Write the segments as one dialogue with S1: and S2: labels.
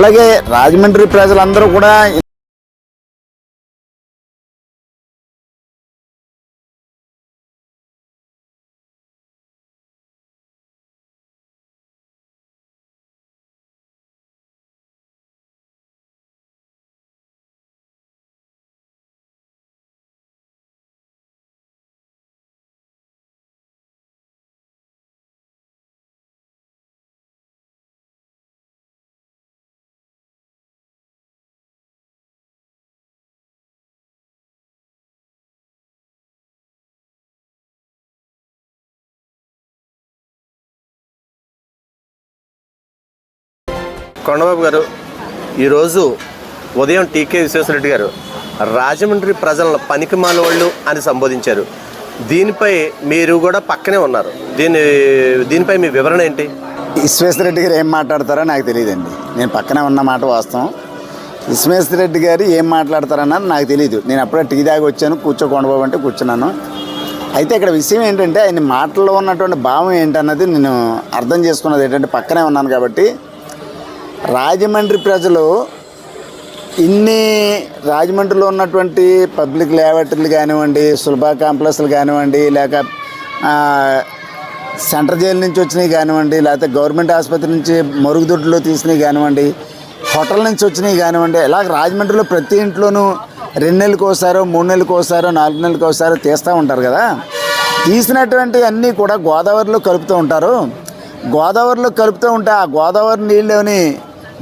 S1: అలాగే రాజమండ్రి ప్రజలందరూ కూడా
S2: కొండబాబు గారు ఈరోజు ఉదయం టీకే విశ్వేశ్వరరెడ్డి గారు రాజమండ్రి ప్రజలను పనికి వాళ్ళు అని సంబోధించారు. దీనిపై మీరు కూడా పక్కనే ఉన్నారు. దీని దీనిపై మీ వివరణ ఏంటి?
S1: విశ్వేశ్వరరెడ్డి గారు ఏం మాట్లాడతారో నాకు తెలియదండి. నేను పక్కనే ఉన్న మాట వాస్తవం. విశ్వేశ్వరరెడ్డి గారు ఏం మాట్లాడతారన్నది నాకు తెలియదు నేను అప్పుడే టీ దాగి వచ్చాను కూర్చోకొండబాబు అంటే కూర్చున్నాను. అయితే ఇక్కడ విషయం ఏంటంటే ఆయన మాటల్లో ఉన్నటువంటి భావం ఏంటన్నది నేను అర్థం చేసుకున్నది ఏంటంటే పక్కనే ఉన్నాను కాబట్టి రాజమండ్రి ప్రజలు ఇన్ని రాజమండ్రిలో ఉన్నటువంటి పబ్లిక్ ల్యాబొరేటరీలు కానివ్వండి సులభ కాంప్లెక్స్లు కానివ్వండి లేక సెంటర్ జైలు నుంచి వచ్చినవి కానివ్వండి లేకపోతే గవర్నమెంట్ ఆసుపత్రి నుంచి మరుగుదొడ్లు తీసినవి కానివ్వండి హోటల్ నుంచి వచ్చినవి కానివ్వండి ఇలా రాజమండ్రిలో ప్రతి ఇంట్లోనూ రెండు నెలలకు ఒకసారో మూడు నెలలకు ఒకసారో నాలుగు నెలలకు ఒకసారో తీస్తూ ఉంటారు కదా? తీసినటువంటి అన్నీ కూడా గోదావరిలో కలుపుతూ ఉంటారు. గోదావరిలో కలుపుతూ ఉంటే ఆ గోదావరి నీళ్ళని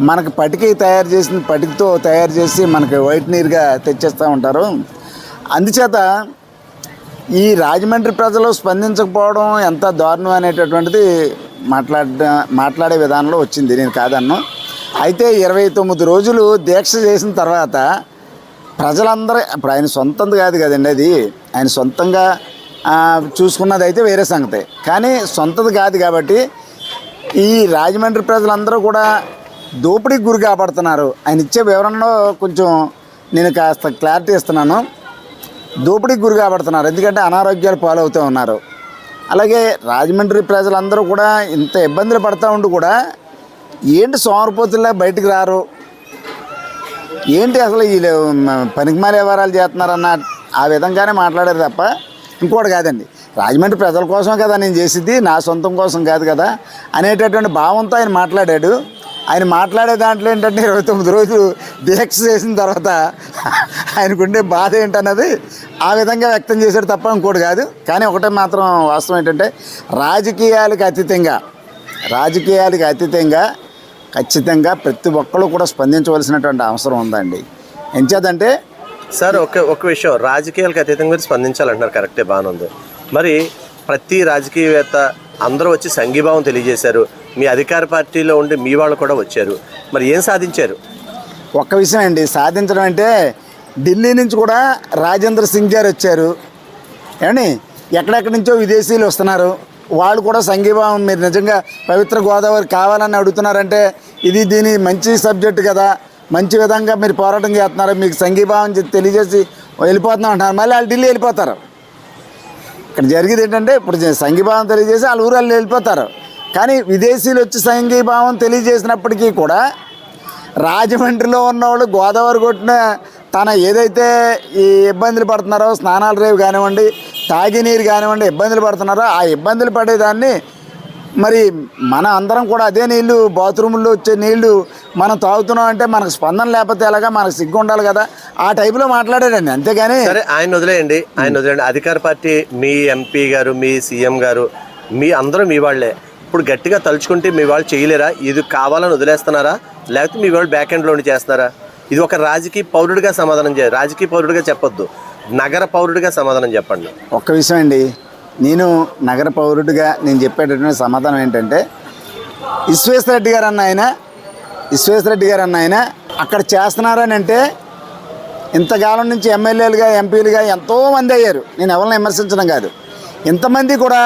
S1: మనకు పటికి తయారు చేసిన పటికతో తయారు చేసి మనకి వైట్ నీరుగా తెచ్చేస్తూ ఉంటారు. అందుచేత ఈ రాజమండ్రి ప్రజలు స్పందించకపోవడం ఎంత దారుణం అనేటటువంటిది మాట్లాడ మాట్లాడే విధానంలో వచ్చింది. నేను కాదన్ను. అయితే ఇరవై తొమ్మిది రోజులు దీక్ష చేసిన తర్వాత ప్రజలందరూ ఇప్పుడు ఆయన సొంతంది కాదు కదండి అది. ఆయన సొంతంగా చూసుకున్నది అయితే వేరే సంగతే. కానీ సొంతది కాదు కాబట్టి ఈ రాజమండ్రి ప్రజలందరూ కూడా దోపిడీకి గురి కాపాడుతున్నారు ఆయన ఇచ్చే వివరణలో కొంచెం నేను కాస్త క్లారిటీ ఇస్తున్నాను. దోపిడీకి గురి కాబడుతున్నారు. ఎందుకంటే అనారోగ్యాలు పాలవుతూ ఉన్నారు. అలాగే రాజమండ్రి ప్రజలందరూ కూడా ఇంత ఇబ్బందులు పడుతూ ఉండి కూడా ఏంటి సోమరిపోతుల్లా బయటికి రారు? ఏంటి అసలు వీళ్ళు పనికిమాల వ్యవహారాలు చేస్తున్నారన్న ఆ విధంగానే మాట్లాడారు తప్ప ఇంకోటి కాదండి. రాజమండ్రి ప్రజల కోసం కదా నేను చేసింది నా సొంతం కోసం కాదు కదా అనేటటువంటి భావంతో ఆయన మాట్లాడాడు. ఆయన మాట్లాడే దాంట్లో ఏంటంటే ఇరవై తొమ్మిది రోజులు దీక్ష చేసిన తర్వాత ఆయనకుండే బాధ ఏంటన్నది ఆ విధంగా వ్యక్తం చేశాడు తప్ప ఇంకోటి కాదు. కానీ ఒకటే మాత్రం వాస్తవం ఏంటంటే రాజకీయాలకు అతీతంగా రాజకీయాలకు అతీతంగా ఖచ్చితంగా ప్రతి ఒక్కరు కూడా స్పందించవలసినటువంటి అవసరం ఉందండి. ఎంచేదంటే
S2: సార్ ఒక ఒక విషయం. రాజకీయాలకు అతీతంగా స్పందించాలంటున్నారు. కరెక్టే బాగానే ఉంది. మరి ప్రతి రాజకీయవేత్త అందరూ వచ్చి సంఘీభావం తెలియజేశారు. మీ అధికార పార్టీలో ఉండి మీ వాళ్ళు కూడా వచ్చారు. మరి ఏం సాధించారు?
S1: ఒక్క విషయం అండి సాధించడం అంటే ఢిల్లీ నుంచి కూడా రాజేంద్ర సింగ్ గారు వచ్చారు. ఏమండి ఎక్కడెక్కడి నుంచో విదేశీయులు వస్తున్నారు. వాళ్ళు కూడా సంఘీభావం మీరు నిజంగా పవిత్ర గోదావరి కావాలని అడుగుతున్నారంటే ఇది దీని మంచి సబ్జెక్ట్ కదా. మంచి విధంగా మీరు పోరాటం చేస్తున్నారు మీకు సంఘీభావం తెలియజేసి వెళ్ళిపోతున్నాం అంటున్నారు. మళ్ళీ వాళ్ళు ఢిల్లీ వెళ్ళిపోతారు. ఇక్కడ జరిగేది ఏంటంటే ఇప్పుడు సంఘీభావం తెలియజేసి వాళ్ళ ఊరు వాళ్ళు వెళ్ళిపోతారు. కానీ విదేశీయులు వచ్చి సంఘీభావం తెలియజేసినప్పటికీ కూడా రాజమండ్రిలో ఉన్నవాళ్ళు గోదావరి కొట్టిన తన ఏదైతే ఈ ఇబ్బందులు పడుతున్నారో స్నానాలు రేవు కానివ్వండి తాగినీరు కానివ్వండి ఇబ్బందులు పడుతున్నారో ఆ ఇబ్బందులు పడేదాన్ని మరి మన అందరం కూడా అదే నీళ్ళు బాత్రూముల్లో వచ్చే నీళ్ళు మనం తాగుతున్నాం అంటే మనకు స్పందన లేకపోతే ఎలాగా మనకు సిగ్గు ఉండాలి కదా? ఆ టైపులో మాట్లాడాడండి అంతేగాని
S2: సరే ఆయన వదిలేయండి ఆయన వదిలేయండి. అధికార పార్టీ మీ ఎంపీ గారు మీ సీఎం గారు మీ అందరూ మీ వాళ్ళే ఇప్పుడు గట్టిగా తలుచుకుంటే మీ వాళ్ళు చేయలేరా? ఇది కావాలని వదిలేస్తున్నారా? లేకపోతే మీ వాళ్ళు బ్యాక్ ఎండ్లో ఉండి చేస్తున్నారా? ఇది ఒక రాజకీయ పౌరుడిగా సమాధానం చేయాలి రాజకీయ పౌరుడిగా చెప్పొద్దు. నగర పౌరుడిగా సమాధానం చెప్పండి.
S1: ఒక్క విషయం అండి. నేను నగర పౌరుడిగా నేను చెప్పేటటువంటి సమాధానం ఏంటంటే విశ్వేశ్వరరెడ్డి గారు అన్న ఆయన విశ్వేశ్వరరెడ్డి గారు అన్న ఆయన అక్కడ చేస్తున్నారని అంటే ఇంతకాలం నుంచి ఎమ్మెల్యేలుగా ఎంపీలుగా ఎంతోమంది అయ్యారు. నేను ఎవరిని విమర్శించడం కాదు. ఇంతమంది కూడా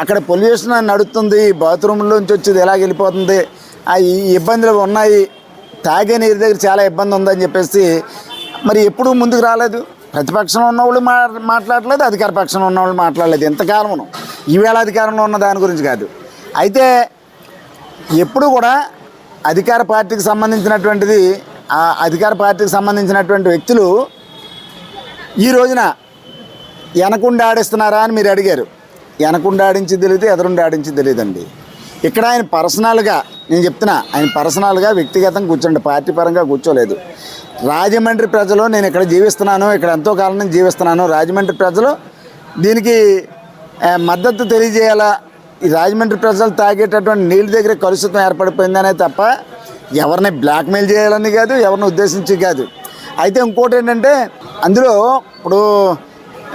S1: అక్కడ పొల్యూషన్ నడుస్తుంది బాత్రూంలోంచి వచ్చేది ఎలా వెళ్ళిపోతుంది ఆ ఈ ఇబ్బందులు ఉన్నాయి తాగే నీరు దగ్గర చాలా ఇబ్బంది ఉందని చెప్పేసి మరి ఎప్పుడూ ముందుకు రాలేదు. ప్రతిపక్షంలో ఉన్నవాళ్ళు మా మాట్లాడలేదు అధికార పక్షంలో ఉన్నవాళ్ళు మాట్లాడలేదు ఎంతకాలమును ఈవేళ అధికారంలో ఉన్న దాని గురించి కాదు. అయితే ఎప్పుడు కూడా అధికార పార్టీకి సంబంధించినటువంటిది ఆ అధికార పార్టీకి సంబంధించినటువంటి వ్యక్తులు ఈ రోజున వెనకుండా ఆడిస్తున్నారా అని మీరు అడిగారు. వెనకుండా ఆడించింది తెలియదు ఎదురుండి ఆడించింది తెలియదండి. ఇక్కడ ఆయన పర్సనల్గా నేను చెప్తున్నా ఆయన పర్సనల్గా వ్యక్తిగతంగా కూర్చోండి పార్టీ పరంగా కూర్చోలేదు. రాజమండ్రి ప్రజలు నేను ఇక్కడ జీవిస్తున్నాను ఇక్కడ ఎంతో కాలం నుంచి జీవిస్తున్నాను రాజమండ్రి ప్రజలు దీనికి మద్దతు తెలియజేయాలా? ఈ రాజమండ్రి ప్రజలు తాగేటటువంటి నీళ్ళ దగ్గర కలుషితం ఏర్పడిపోయిందనే తప్ప ఎవరిని బ్లాక్మెయిల్ చేయాలని కాదు ఎవరిని ఉద్దేశించి కాదు. అయితే ఇంకోటి ఏంటంటే అందులో ఇప్పుడు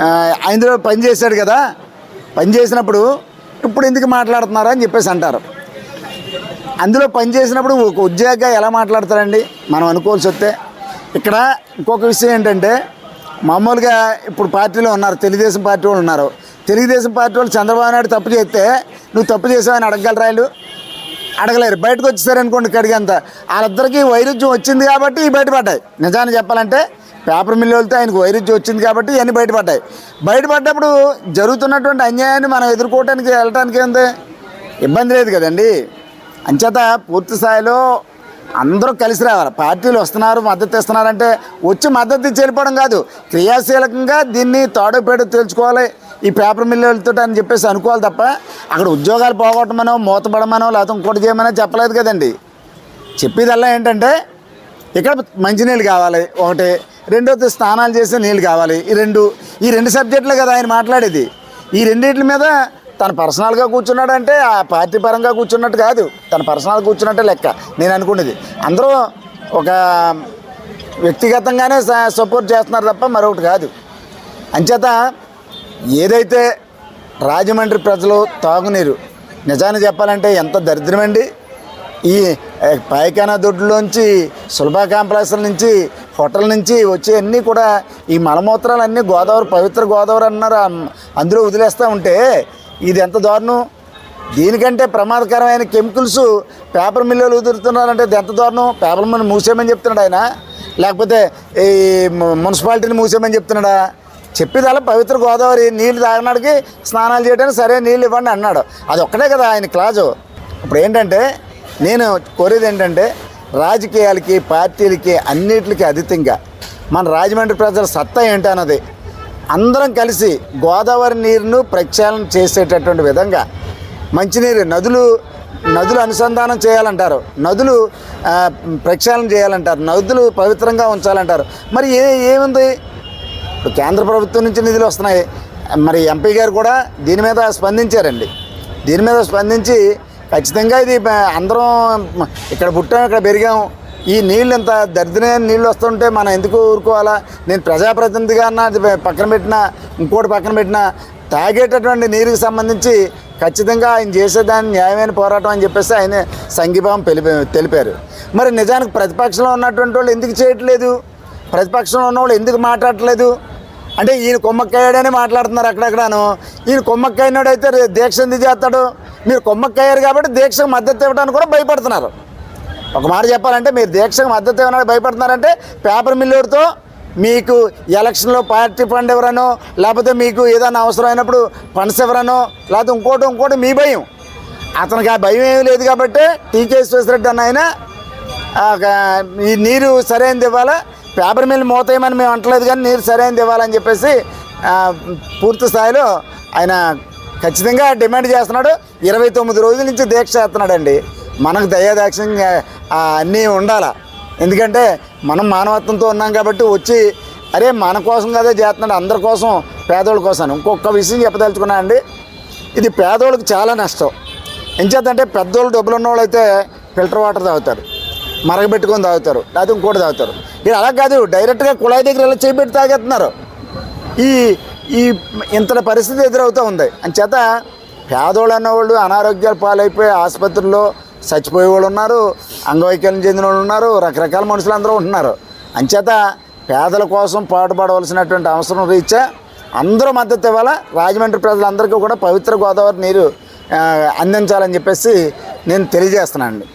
S1: ఆ, అందులో పని చేశాడు కదా పని చేసినప్పుడు ఇప్పుడు ఎందుకు మాట్లాడుతున్నారా? అని చెప్పేసి అంటారు. అందులో పని చేసినప్పుడు ఒక ఉద్యోగిగా ఎలా మాట్లాడతారండి? మనం అనుకోవాల్సి వస్తే. ఇక్కడ ఇంకొక విషయం ఏంటంటే మామూలుగా ఇప్పుడు పార్టీలో ఉన్నారు తెలుగుదేశం పార్టీ వాళ్ళు ఉన్నారు. తెలుగుదేశం పార్టీ వాళ్ళు చంద్రబాబు నాయుడు తప్పు చేస్తే నువ్వు తప్పు చేసావని అడగగలరా వీళ్ళు? అడగలేరు. బయటకు వచ్చేసారనుకోండి కడిగంత. వాళ్ళిద్దరికీ వైరుధ్యం వచ్చింది కాబట్టి ఇవి బయటపడ్డాయి. నిజాన్ని చెప్పాలంటే పేపర్ మిల్లు వెళ్తే ఆయనకు వైరుధ్యం వచ్చింది కాబట్టి ఇవన్నీ బయటపడ్డాయి. బయటపడ్డప్పుడు జరుగుతున్నటువంటి అన్యాయాన్ని మనం ఎదుర్కోవటానికి వెళ్ళటానికి ఏంది? ఇబ్బంది లేదు కదండి. అంచేత పూర్తి స్థాయిలో అందరూ కలిసి రావాలి. పార్టీలు వస్తున్నారు మద్దతు ఇస్తున్నారంటే వచ్చి మద్దతు ఇచ్చి వెళ్ళిపోవడం కాదు. క్రియాశీలకంగా దీన్ని తాడుపేడు తెలుసుకోవాలి ఈ పేపర్ మిల్లు మిల్లులతో అని చెప్పేసి అనుకోవాలి తప్ప అక్కడ ఉద్యోగాలు పోగొట్టమనో మూతపడమనో లేకపోతే ఇంకోటి చేయమనో చెప్పలేదు కదండి. చెప్పేదల్లా ఏంటంటే ఇక్కడ మంచినీళ్ళు కావాలి ఒకటి రెండోది స్నానాలు చేసే నీళ్ళు కావాలి. ఈ రెండు ఈ రెండు సబ్జెక్టులే కదా ఆయన మాట్లాడేది. ఈ రెండింటి మీద తన పర్సనల్గా కూర్చున్నాడంటే ఆ పార్టీ పరంగా కూర్చున్నట్టు కాదు. తన పర్సనల్ కూర్చున్నట్టే లెక్క నేను అనుకునేది అందరూ ఒక వ్యక్తిగతంగానే స- సపోర్ట్ చేస్తున్నారు తప్ప మరొకటి కాదు. అంచేత ఏదైతే రాజమండ్రి ప్రజలు తాగునీరు నిజాన్ని చెప్పాలంటే ఎంత దరిద్రమండి. ఈ ఏ, దొడ్లోంచి సులభ కాంప్లెక్స్ల నుంచి హోటల్ నుంచి వచ్చే అన్నీ కూడా ఈ మలమూత్రాలు అన్నీ గోదావరి పవిత్ర గోదావరి అన్నారు. అందులో వదిలేస్తూ ఉంటే ఇది ఎంత దారుణం? దీనికంటే ప్రమాదకరమైన కెమికల్స్ పేపర్ మిల్లులు వదులుతున్నారంటే ఇది ఎంత దారుణం? పేపర్ మిల్లు మూసేయమని చెప్తున్నాడు ఆయన. లేకపోతే ఈ మున్సిపాలిటీని మూసేయమని చెప్తున్నాడా? చెప్పేది పవిత్ర గోదావరి నీళ్ళు తాగినాడికి స్నానాలు చేయడానికి సరే నీళ్ళు ఇవ్వండి అన్నాడు. అది ఒక్కటే కదా ఆయన క్లాజు. ఇప్పుడు ఏంటంటే నేను కోరేది ఏంటంటే రాజకీయాలకి పార్టీలకి అన్నిటికీ అతీతంగా మన రాజమండ్రి ప్రజల సత్తా ఏంటి అన్నది అందరం కలిసి గోదావరి నీరును ప్రక్షాళన చేసేటటువంటి విధంగా మంచినీరు నదులు నదులు అనుసంధానం చేయాలంటారు. నదులు ప్రక్షాళన చేయాలంటారు. నదులు పవిత్రంగా ఉంచాలంటారు. మరి ఏ ఏముంది? ఇప్పుడు కేంద్ర ప్రభుత్వం నుంచి నిధులు వస్తున్నాయి. మరి ఎంపీ గారు కూడా దీని మీద స్పందించారండి. దీని మీద స్పందించి ఖచ్చితంగా ఇది అందరం ఇక్కడ పుట్టాం ఇక్కడ పెరిగాం. ఈ నీళ్ళు ఇంత దరిద్రమైన నీళ్ళు వస్తుంటే మనం ఎందుకు ఊరుకోవాలా? నేను ప్రజాప్రతినిధిగా అన్న పక్కన పెట్టిన ఇంకోటి పక్కన పెట్టిన తాగేటటువంటి నీరుకి సంబంధించి ఖచ్చితంగా ఆయన చేసేదాన్ని న్యాయమైన పోరాటం అని చెప్పేసి ఆయన సంఘీభావం తెలిపి తెలిపారు. మరి నిజానికి ప్రతిపక్షంలో ఉన్నటువంటి వాళ్ళు ఎందుకు చేయట్లేదు? ప్రతిపక్షంలో ఉన్న వాళ్ళు ఎందుకు మాట్లాడట్లేదు? అంటే ఈయన కొమ్మక్కయ్యాడని మాట్లాడుతున్నారు అక్కడక్కడను. ఈయన కొమ్మక్కాయనాడు అయితే దీక్ష ఎందుకు చేస్తాడు? మీరు కొమ్మక్కయ్యారు కాబట్టి దీక్షకు మద్దతు ఇవ్వడానికి కూడా భయపడుతున్నారు. ఒక మాట చెప్పాలంటే మీరు దీక్షకు మద్దతు ఇవ్వడానికి భయపడుతున్నారంటే పేపర్ మిల్లుడితో మీకు ఎలక్షన్లో పార్టీ ఫండ్ ఎవరనో లేకపోతే మీకు ఏదైనా అవసరమైనప్పుడు ఫండ్స్ ఎవరనో లేకపోతే ఇంకోటి ఇంకోటి మీ భయం. అతనికి ఆ భయం ఏమీ లేదు కాబట్టి టీకే రెడ్డి అన్న ఆయన ఈ నీరు సరైనది ఇవ్వాలా? పేపర్ మిల్ మోతాయమని మేము అంటలేదు కానీ నీరు సరైనది ఇవ్వాలని చెప్పేసి పూర్తి స్థాయిలో ఆయన ఖచ్చితంగా డిమాండ్ చేస్తున్నాడు. ఇరవై తొమ్మిది రోజుల నుంచి దీక్ష చేస్తున్నాడండి. మనకు దయాదాక్షం అన్నీ ఉండాలా. ఎందుకంటే మనం మానవత్వంతో ఉన్నాం కాబట్టి వచ్చి అరే మన కోసం కదా చేస్తున్నాడు అందరి కోసం పేదోళ్ళ కోసం. ఇంకొక విషయం చెప్పదలుచుకున్నా అండి ఇది పేదోళ్ళకి చాలా నష్టం. ఎంచేతంటే పెద్దోళ్ళు డబ్బులు ఉన్నవాళ్ళు అయితే ఫిల్టర్ వాటర్ తాగుతారు మరగబెట్టుకొని తాగుతారు లేకపోతే ఇంకోటి తాగుతారు. ఇది అలా కాదు డైరెక్ట్గా కుళాయి దగ్గర ఇలా చేపెట్టి తాగేస్తున్నారు. ఈ ఈ ఇంత పరిస్థితి ఎదురవుతూ ఉంది. అంచేత పేదోళ్ళు అన్నవాళ్ళు అనారోగ్యాలు పాలైపోయి ఆసుపత్రుల్లో చచ్చిపోయే వాళ్ళు ఉన్నారు అంగవైకల్యం చెందిన వాళ్ళు ఉన్నారు రకరకాల మనుషులు అందరూ ఉంటున్నారు. అంచేత పేదల కోసం పాటుపడవలసినటువంటి అవసరం రీత్యా అందరూ మద్దతు ఇవ్వాలా? రాజమండ్రి ప్రజలందరికీ కూడా పవిత్ర గోదావరి నీరు అందించాలని చెప్పేసి నేను తెలియజేస్తున్నాను